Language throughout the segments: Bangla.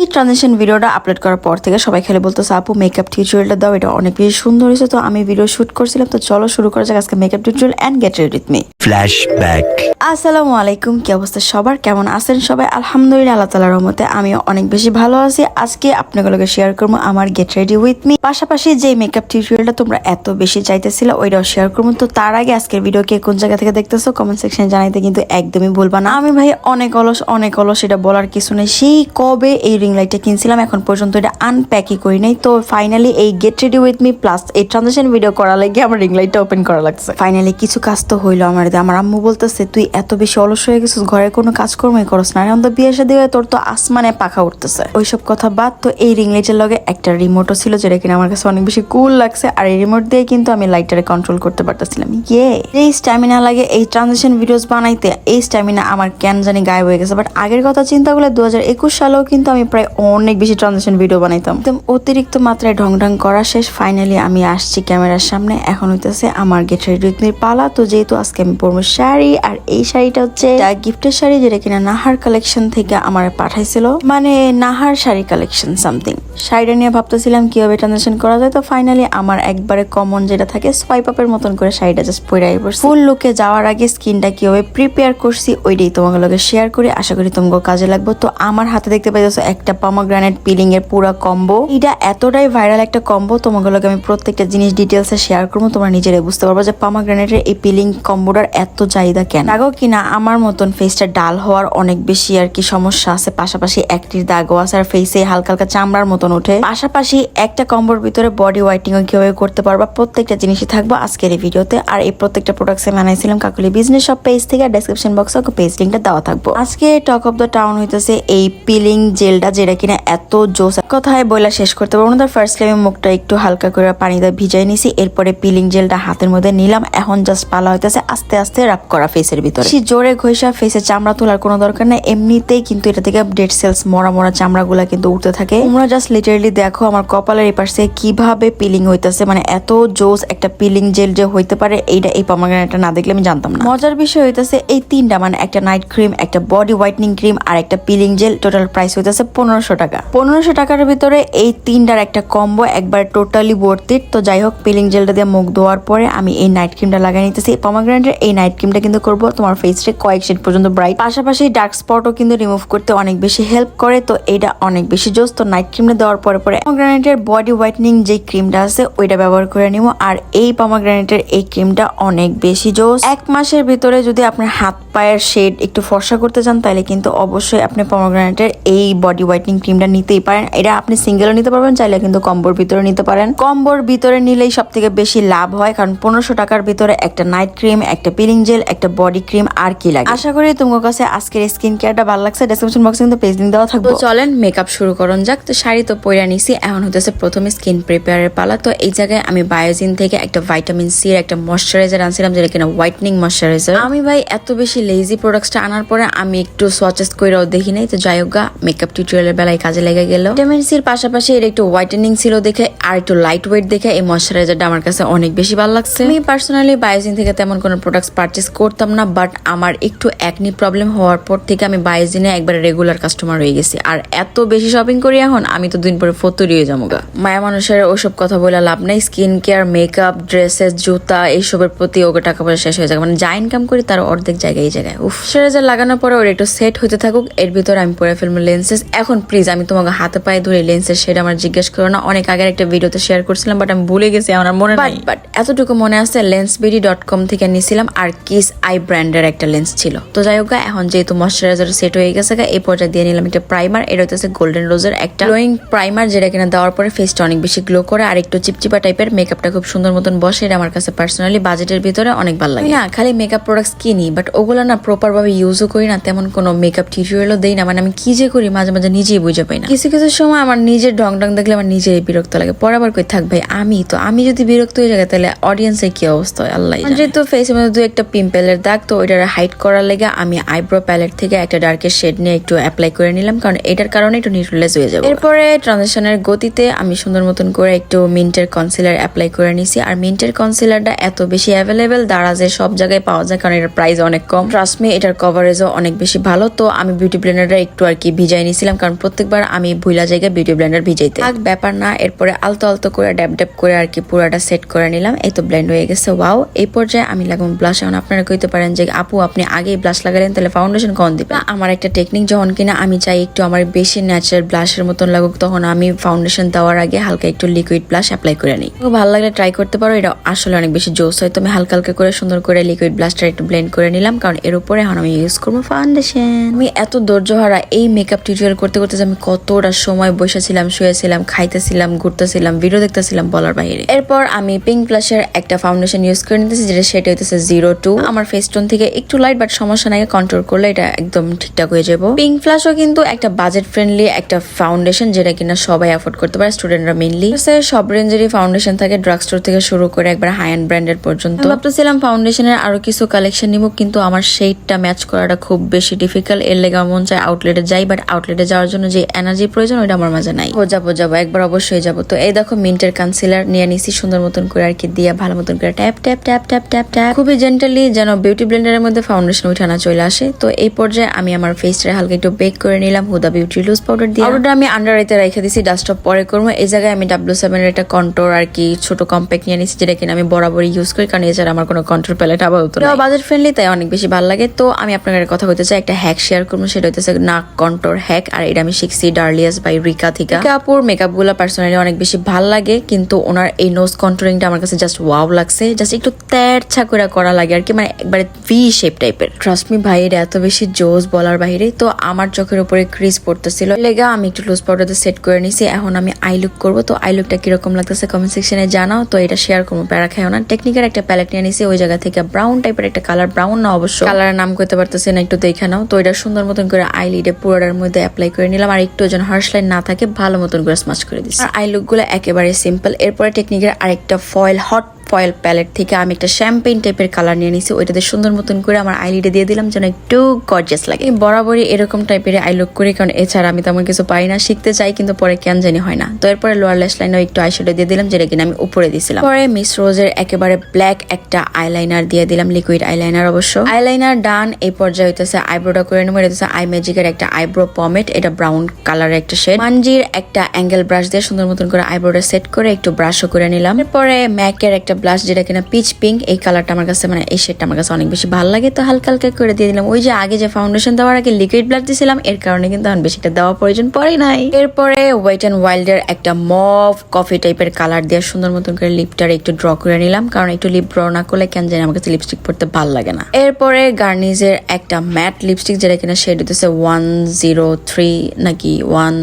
এই ট্রানজেকশন ভিডিওটা আপলোড করার পর থেকে সবাই খেলে বলতো আপু মেকআপ টিউটোরিয়ালটা দাও এটা অনেক বেশি সুন্দর হয়েছে। তো আমি ভিডিও শুট করছিলাম তো চলো শুরু করা যাক আজকে makeup tutorial and get ready with me Flashback. আসসালামু আলাইকুম কি অবস্থা সবার? কেমন আছেন সবাই? আলহামদুলিল্লাহ আল্লাহ তালার রহমতে আমি অনেক বেশি ভালো আছি। আজকে আপনাগুলোকে শেয়ার করব আমার গেট রেডি উইথ মি পাশাপাশি যে মেকআপ টিউটোরিয়ালটা তোমরা এত বেশি চাইতেছিলে ওইটাও শেয়ার করব। তো তার আগে আজকের ভিডিও কে কোন জায়গা থেকে দেখতেছো? কমেন্ট সেকশনে জানাইতে কিন্তু একদমই ভুলবা না। আমি ভাই অনেক অলস অনেক অলস এটা বলার কিছু নেই। সেই কবে এই রিং লাইটটা কিনছিলাম, এখন পর্যন্ত এটা আনপ্যাকই করি নাই। তো ফাইনালি এই get ready with me plus এই ট্রানজেকশন ভিডিও করা লাগে আমার রিং লাইটটা ওপেন করা লাগছে। ফাইনালি কিছু কাজ তো হইল আমার। আমার আম্মু বলতেছে, তুই এত বেশি অলস হয়ে গেছিস, ঘরে কোনো কাজকর্মই করস না। এখন তো বিয়ে শাদী হয়ে তোর তো আসমানে পাখা উঠতেছে। ওইসব কথা বাদ, তো এই রিং লাইটের লগে একটা রিমোটও ছিল যেটা কিনা আমার কাছে অনেক বেশি কুল লাগছে। আর এই রিমোট দিয়ে কিন্তু আমি লাইটারে কন্ট্রোল করতে পারতেছিলাম। ইয়ে এই স্ট্যামিনা লাগে এই ট্রানজেকশন ভিডিওস বানাইতে, এই স্ট্যামিনা আমার কেন জানি গায়েব হয়ে গেছে। বাট আগের কথা চিন্তা করলে দু হাজার একুশ সালেও কিন্তু আমি প্রায় অনেক বেশি ট্রানজেকশন ভিডিও বানাইতাম। একদম অতিরিক্ত মাত্রায় ঢং ঢং করা শেষ ফাইনালি আমি আসছি ক্যামেরার সামনে। এখন হইতেছে আমার গেট রেডি পালা। তো যেহেতু আজকে আমি পরবো শাড়ি, আর এই শাড়িটা হচ্ছে গিফটের শাড়ি যেটা কিনা নাহার কালেকশন থেকে আমার পাঠাইছিল। মানে নাহার শাড়ি কালেকশন সামথিং শাড়িটা নিয়ে ভাবতেছিলাম কীভাবে ট্রানজেকশন করা যায়। তো ফাইনালি আমার একবারে কমন যেটা থাকে সোয়াইপ আপের মতন করে শাড়িটা জাস্ট পরে ফুল লুকে যাওয়ার আগে স্কিনটা কীভাবে প্রিপেয়ার করছি, ওইটাই লগে শেয়ার করি। আশা করি তোমাকে কাজে লাগবো। তো আমার হাতে দেখতে পাইতেছো একটা পামাগ্রানেট পিলিং এর পুরো কম্বো এটা এতটাই ভাইরাল একটা কম্বো তোমাকে আমি প্রত্যেকটা জিনিস ডিটেলসে শেয়ার করব, তোমরা নিজেরাই বুঝতে পারব যে পামাগ্রানেটের এই পিলিং কম্বোটার এত চাহিদা কেন? লাগো কিনা আমার মতন ফেসটা ডাল হওয়ার অনেক বেশি আর কি সমস্যা আছে, পাশাপাশি একটির দাগও আছে আর ফেসে হালকা হালকা চামড়ার মতন ওঠে। পাশাপাশি একটা কম্বোর ভিতরে বডি হোয়াইটিং কীভাবে করতে পারবা প্রত্যেকটা জিনিসই থাকব আজকের এই ভিডিওতে। আর এই প্রত্যেকটা প্রোডাক্টস আমি আনাইছিলাম কাকুলি বিজনেস সব পেজ থেকে, আর ডেসক্রিপশন বক্সে পেজ লিঙ্কটা দেওয়া থাকব। আজকে টক অফ দ্য টাউন হইতেছে এই পিলিং জেলটা যেটা কিনা এত জোস কথায় বইলা শেষ করতে পারব না। ফার্স্টলি আমি মুখটা একটু হালকা করে পানি দিয়ে ভিজাই নিছি, এরপরে পিলিং জেলটা হাতের মধ্যে নিলাম। এখন জাস্ট পালা হইতেছে আস্তে আস্তে রাব করা ফেসের ভিতরে। জোরে ঘষা ফেসে চামড়া তোলার কোনো দরকার নেই। এমনিতেই কিন্তু এটা থেকে ডেড সেলস মরা মরা চামড়া গুলা কিন্তু উঠতে থাকে। তোমরা জাস্ট লিটারেলি দেখো আমার কপালের এই পাশে কীভাবে পিলিং হইতেছে। মানে এত জোস একটা পিলিং জেল যে হইতে পারে, এইটা এই পামাগ্রানেটটা না দেখলে আমি জানতাম না। মজার বিষয় হইতেছে এই তিনটা মানে একটা নাইট ক্রিম একটা বডি হোয়াইটনিং ক্রিম আর একটা পিলিং জেল টোটাল প্রাইস হইতেছে পনেরোশো টাকা। পনেরোশো টাকার ভিতরে এই তিনটার একটা কম্বো একবার টোটালি ভর্তি তো যাই হোক পিলিং জেলটা দিয়ে মুখ ধোয়ার পরে আমি এই নাইট ক্রিমটা লাগাই নিতেছি। পমাগ্রানেটের এই নাইট ক্রিমটা কিন্তু করব তোমার ফেসটা কয়েক শেড পর্যন্ত ব্রাইট পাশাপাশি ডার্ক স্পটও কিন্তু রিমুভ করতে অনেক বেশি হেল্প করে। তো এটা অনেক বেশি জোস। তো নাইট ক্রিমটা দেওয়ার পরে পরে পমাগ্রানেটের বডি হোয়াইটনিং যে ক্রিমটা আছে, ওইটা ব্যবহার করে নিব। আর এই পমাগ্রানেটের এই ক্রিমটা অনেক বেশি জোস। এক মাসের ভিতরে যদি আপনার হাত পায়ের শেড একটু ফর্সা করতে চান, তাহলে কিন্তু অবশ্যই আপনি পমাগ্রানেটের এই বডি হোয়াইটনিং ক্রিমটা নিতেই পারেন। এটা আপনি সিঙ্গেলও নিতে পারবেন, চাইলে কিন্তু কম্বোর ভিতরে নিতে পারেন। কম্বোর ভিতরে নিলেই সব থেকে বেশি লাভ হয়, কারণ পনেরোশো টাকার ভিতরে একটা নাইট ক্রিম একটা পিলিং জেল একটা বডি ক্রিম আর কি লাগে। আশা করি তোমার কাছে আজকের স্কিন কেয়ারটা ভালো লাগছে। ডেসক্রিপশন বক্সে কিন্তু পেজ লিঙ্ক দেওয়া থাকবে। চলেন মেকআপ শুরু করুন যাক। তো শাড়ি তো পরে নিছি, এখন হতেছে প্রথমে স্কিন প্রিপেয়ারের পালা। তো এই জায়গায় আমি বায়োজিন থেকে একটা ভাইটামিন সি এর একটা ময়শ্চারাইজার আনছিলাম, যেটা কিনা হোয়াইটনিং ময়শ্চারাইজার আমি ভাই এত বেশি লেজি প্রোডাক্টসটা আনার পরে আমি একটু সোয়াচেস কইরাও দেখি নাই। তো যাই হোক মেকআপ টিউটোরিয়ালের বেলায় কাজে লেগে গেল। ভিটামিন সির পাশাপাশি এর একটু হোয়াইটেনিং ছিল দেখে আর একটু লাইট ওয়েট দেখে এই ময়শ্চারাইজারটা আমার কাছে অনেক বেশি ভালো লাগছে। আমি পার্সোনালি বায়োজিন থেকে তেমন কোনো প্রোডাক্টস পারচেস করতাম না বাট আমার একটু একনি প্রবলেম হওয়ার পর থেকে আমি বায়োজিনে একবার রেগুলার কাস্টমার হয়ে গেছি। আর এত বেশি শপিং করি এখন, আমি তো দিন পরে ফতুরি হয়ে যাব মায়া মানুষের ওসব কথা বলে লাভ নেই। স্কিন কেয়ার মেকআপ ড্রেসেস জুতা, এইসবের প্রতি ওকে টাকা পয়সা শেষ হয়ে যাবে। মানে যা ইনকাম করি তার অর্ধেক জায়গায়, এই জায়গায়। উফ। সেরেজার লাগানোর পরে ওর একটু সেট হতে থাকুক, এর ভিতরে আমি পরে ফেলব লেন্সেস এখন প্লিজ আমি তোমাকে হাতে পায়ে ধরে লেন্সের সেটা আমার জিজ্ঞেস করো না। অনেক আগের একটা ভিডিওতে শেয়ার করছিলাম বাট আমি ভুলে গেছি আমার মনে নাই। বাট এতটুকু মনে আছে লেন্স বিডি ডট কম থেকে নিয়েছিলাম আর কিস আই ব্র্যান্ডের একটা লেন্স ছিল। তো যাই হোক এখন যেহেতু ময়শ্চারাইজার সেট হয়ে গেছে গা, এই পর্যায়ে দিয়ে নিলাম একটা প্রাইমার এটা হচ্ছে গোল্ডেন রোজের একটা গ্লোয়িং প্রাইমার যেটা কিনা দেওয়ার পরে ফেসটা অনেক বেশি গ্লো করে আর একটু চিপচিপা টাইপের মেকআপটা খুব সুন্দর মতন বসে এটা আমার কাছে পার্সোনালি বাজেটের ভিতরে অনেক ভালো লাগে। না খালি মেকআপ প্রোডাক্টস কিনি বাট ওগুলো না প্রপার ভাবে ইউজও করি না তেমন কোনো মেকআপ টিউটোরিয়ালও দেই না মানে আমি কি যে করি মাঝে মাঝে নিজেই বুঝে পাই না। কিছু কিছু সময় আমার নিজের ঢং ঢং দেখলে আমার নিজেই বিরক্ত লাগে। পরে আবার কই থাক ভাই আমি তো আমি যদি বিরক্ত হয়ে যাই তাহলে অডিয়েন্সের কি অবস্থা হয়? আল্লাহ যেহেতু ফেসের মধ্যে দু একটা পিম্পলের দাগ তো ওইটার হাইট করার লেগে আমি আইব্রো প্যালেট থেকে একটা ডার্কের শেড নিয়ে একটু অ্যাপ্লাই করে নিলাম কারণ এটার কারণে একটু নিউট্রালাইজ হয়ে যাবে। এরপরে ট্রানজেকশনের গতিতে আমি সুন্দর মতন করে একটু মিন্টের কনসিলার অ্যাপ্লাই করে নিছি। আর মিন্টের কনসিলারটা এত বেশি অ্যাভেলেবেল দারাজে সব জায়গায় পাওয়া যায় কারণ এটার প্রাইস অনেক কম। ট্রাস্ট মি এটার কভারেজও অনেক বেশি ভালো। তো আমি বিউটি ব্লেন্ডারটা একটু আর কি ভিজাই নিছিলাম কারণ প্রত্যেকবার আমি ভুলা জায়গায় বিউটি ব্লেন্ডার ভিজাইতে। থাক, ব্যাপার না, এরপরে আলতো আলতো করে ড্যাব ড্যাব করে আর কি পুরাটা সেট করে নিলাম। এই তো ব্লেন্ড হয়ে গেছে ওয়াও এই পর্যায়ে আমি লাগাবো ব্লাশ এখন আপনারা কইতে পারেন যে, আপু, আপনি আগেই ব্লাশ লাগালেন, তাহলে ফাউন্ডেশন কখন দিবেন আমার একটা টেকনিক যখন কিনা আমি চাই একটু আমার বেশি ন্যাচারাল ব্লাশের মতন লাগুক, তখন আমি ফাউন্ডেশন দেওয়ার আগে হালকা একটু লিকুইড ব্লাশ অ্যাপ্লাই করে নিই। ভালো লাগলে ট্রাই করতে পারো, এটা আসলে অনেক বেশি জোস হয়। তো আমি হালকা হালকা করে সুন্দর করে লিকুইড ব্লাশটা একটু ব্লেন্ড করে নিলাম, কারণ এর উপরে এখন আমি ইউজ করব ফাউন্ডেশন আমি এত ধৈর্য হারা এই মেকআপ টিউটোরিয়াল করতে করতে আমি কতটা সময় বসেছিলাম, শুয়েছিলাম, খাইতেছিলাম, ঘুরতেছিলাম ভিডিও দেখতেছিলাম বলার বাইরে। এরপর আমি পিঙ্ক ব্লাশের একটা ফাউন্ডেশন ইউজ করে নিতেছি, যেটা সেটা হইতেছে জিরো টু আমার ফেস টোন থেকে একটু লাইট বাট সমস্যা নাই কন্ট্রোল করলে এটা একদম ঠিকঠাক হয়ে যাব। পিঙ্ক ফ্লাশও কিন্তু একটা বাজেট ফ্রেন্ডলি একটা ফাউন্ডেশন যেটা কিনা সবাই অ্যাফোর্ড করতে পারে স্টুডেন্টরা মেনলি সব রেঞ্জেরই ফাউন্ডেশন থাকে ড্রাগ স্টোর থেকে শুরু করে একবার হাই এন্ড ব্র্যান্ডের পর্যন্ত ভাবতেছিলাম ফাউন্ডেশনের আরও কিছু কালেকশন নিব, কিন্তু আমার শেডটা ম্যাচ করাটা খুব বেশি ডিফিকাল্ট এর লেগে মন চায় আউটলেটে যাই বাট আউটলেটে যাওয়ার জন্য যে এনার্জি প্রয়োজন ওইটা আমার মাঝে নাই। ও যাব যাব একবার অবশ্যই যাব। তো এই দেখো মিন্টের কনসিলার নিয়ে নিছি সুন্দর মতন করে আর কি দিয়ে ভালো মতন করে tap tap tap tap tap tap খুবই জেন্টালি যেন বিউটি ব্লেন্ডারের মধ্যে ফাউন্ডেশন উঠানা চলে আসে। তো এই পর্যায়ে আমি আমার ফেসটা হালকা একটু বেক করে নিলাম হুদা বিউটি লুজ পাউডার দিয়ে। পাউডারটা আমি আন্ডার আইতে রেখে দিছি ডাস্ট অফ পরে করব। এই জায়গায় আমি ডাব্লিউ সেভেনের একটা কন্ট্রোর আর কি ছোট কম্প্যাক্ট নিয়ে নিছি যেটা কিনা আমি বরাবরই ইউজ করি কারণ এছাড়া আমার কোনো কন্ট্রোল প্যালেট আপাতত বাজেট ফ্রেন্ডলি তাই অনেক বেশি ভালো লাগে। তো আমি আপনাদের কথা বলতে চাই একটা হ্যাক শেয়ার করব সেটা হইতেছে নাক কন্ট্রোর হ্যাক আর এটা আমি শিখছি ডার্লিয়াস বাই রিকা থেকে রিকা আপুর মেকআপগুলো পার্সোনালি অনেক বেশি ভালো লাগে, কিন্তু ওনার এই নোজ কন্ট্রোলিংটা আমার কাছে জাস্ট ওয়াও লাগছে। জাস্ট একটু তেরছা করে করা লাগে আর কি মানে একবারে ভি শেপ টাইপের ট্রাস্ট মি ভাই এটা এত বেশি জোস বলার বাইরে, তো আমার চোখের উপরে ক্রিজ পড়তেছিল। লেগা, আমি একটু লুজ পাউডারতে সেট করে নিছি, এখন আমি আই লুক করব। তো আই লুকটা কীরকম লাগতেছে কমেন্ট সেকশনে জানাও। তো এটা শেয়ার করব, প্যারা খাই না। টেকনিকের একটা প্যালেট নিয়ে নিছি, ওই জায়গা থেকে ব্রাউন টাইপের একটা কালার ব্রাউন না অবশ্য। কালারের নাম করতে পারতেছে না, একটু দেখে নাও। তো এটা সুন্দর মতন করে আই লিডে পুরোটার মধ্যে অ্যাপ্লাই নিলাম আর একটু যেন হার্শ লাইন না থাকে, ভালো মতন করে স্মাচ করে দিচ্ছি আর আই লুকগুলো একেবারে সিম্পল এরপরে টেকনিকের আরেকটা ফয়েল হট ফয়েল প্যালেট থেকে আমি একটা শ্যাম্পেইন টাইপের কালার নিয়ে নিছি। ওইটাতে সুন্দর মতন করে আমার আইলিডে দিয়ে দিলাম যেন একটু গর্জিয়াস লাগে। বরাবরই এরকম টাইপের আই লুক করি, কারণ এছাড়া আমি তেমন কিছু পাই না। শিখতে চাই, কিন্তু পরে কেন জানি হয় না। তো এরপরে লোয়ার ল্যাশ লাইনও একটু আইশ্যাডো দিয়ে দিলাম, যেটা কিনা আমি উপরে দিয়েছিলাম পরে মিস রোজের একেবারে ব্ল্যাক একটা আইলাইনার দিয়ে দিলাম লিকুইড আইলাইনার অবশ্য। আইলাইনার ডান এই পর্যায়ে হইতেছে আইব্রোটা করে নেব। এটা আই ম্যাজিকের একটা আইব্রো পমেট এটা ব্রাউন কালারের একটা শেড মানজির একটা অ্যাঙ্গেল ব্রাশ দিয়ে সুন্দর মতন করে আইব্রোটা সেট করে একটু ব্রাশও করে নিলাম। এরপরে ম্যাকের একটা ব্লাশ যেটা কিনা পিচ পিঙ্ক এই কালারটা আমার কাছে মানে এই শেডটা আমার কাছে অনেক বেশি ভালো লাগে। তো হালকা হালকা করে দিয়ে দিলাম। ওই যে আগে যে ফাউন্ডেশন দেওয়ার আগে লিকুইড ব্লাড দিয়েছিলাম এর কারণে কিন্তু এখন বেশিটা দেওয়া প্রয়োজন পড়ে নাই। এরপরে ওয়েট অ্যান্ড ওয়াইল্ডের একটা মভ কফি টাইপের কালার দিয়ে সুন্দর মতন করে লিপটার একটু ড্র করে নিলাম, কারণ একটু লিপ ড্র না করলে কেন জানি আমার কাছে লিপস্টিক পরতে ভালো লাগে না। এরপরে গার্নিজের একটা ম্যাট লিপস্টিক যেটা কিনা শেড হইতেছে ওয়ান জিরো থ্রি নাকি ওয়ান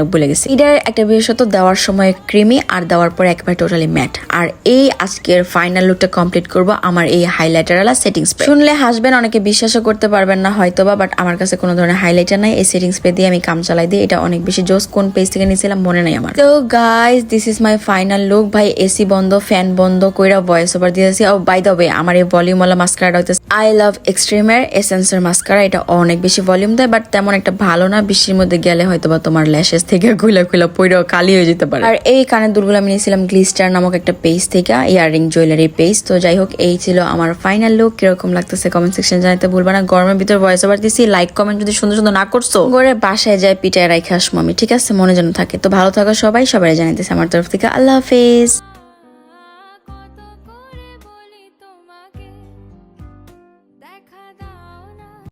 হোক ভুলে গেছি। এটার একটা বিশেষত দেওয়ার সময় ক্রিমি আর দেওয়ার পরে একবার টোটালি ম্যাট আর এই আজকের ফাইনাল লুকটা কমপ্লিট করব আমার এই হাইলাইটার আলা সেটিং স্প্রে শুনলে হাসবেন, অনেকে বিশ্বাসও করতে পারবেন না হয়তো বা বাট আমার কাছে কোনো ধরনের হাইলাইটার নাই। এই সেটিং স্প্রে দিয়ে আমি কাম চালাই দিই। এটা অনেক বেশি জোস, কোন পেজ থেকে নিয়েছিলাম মনে নাই আমার। তো guys this is my final look ভাই এসি বন্ধ ফ্যান বন্ধ, কইরা ভয়েস ওভার দিয়েছি। ও বাই দ্য ওয়ে আমার এই ভলিউম ওয়ালা মাস্কারাটা হচ্ছে আই লাভ এক্সট্রিমের এসেন্সের মাস্কারা এটা অনেক বেশি ভলিউম দেয় বাট তেমন একটা ভালো না। বৃষ্টির মধ্যে গেলে হয়তো বা তোমার ল্যাশেস থেকে খুলে খুলে পইরা কালি হয়ে যেতে পারে। আর এই কানের দুলগুলো আমি নিয়েছিলাম গ্লিস্টার নামক একটা পেজ থেকে ইয়াররিং জুয়েলারি পেজ তো যাই হোক, এই ছিল আমার ফাইনাল লুক কীরকম লাগতেছে কমেন্ট সেকশন জানাতে ভুলবা না। গরমের ভিতর ভয়েস ওভার দিছি লাইক কমেন্ট যদি সুন্দর সুন্দর না করছ করে বাসায় যায় পিটায় রাইখে আসব আমি, ঠিক আছে? মনে যেন থাকে। তো ভালো থাকো সবাই সবাই জানাইতেছে আমার তরফ থেকে। আল্লাহ হাফেজ।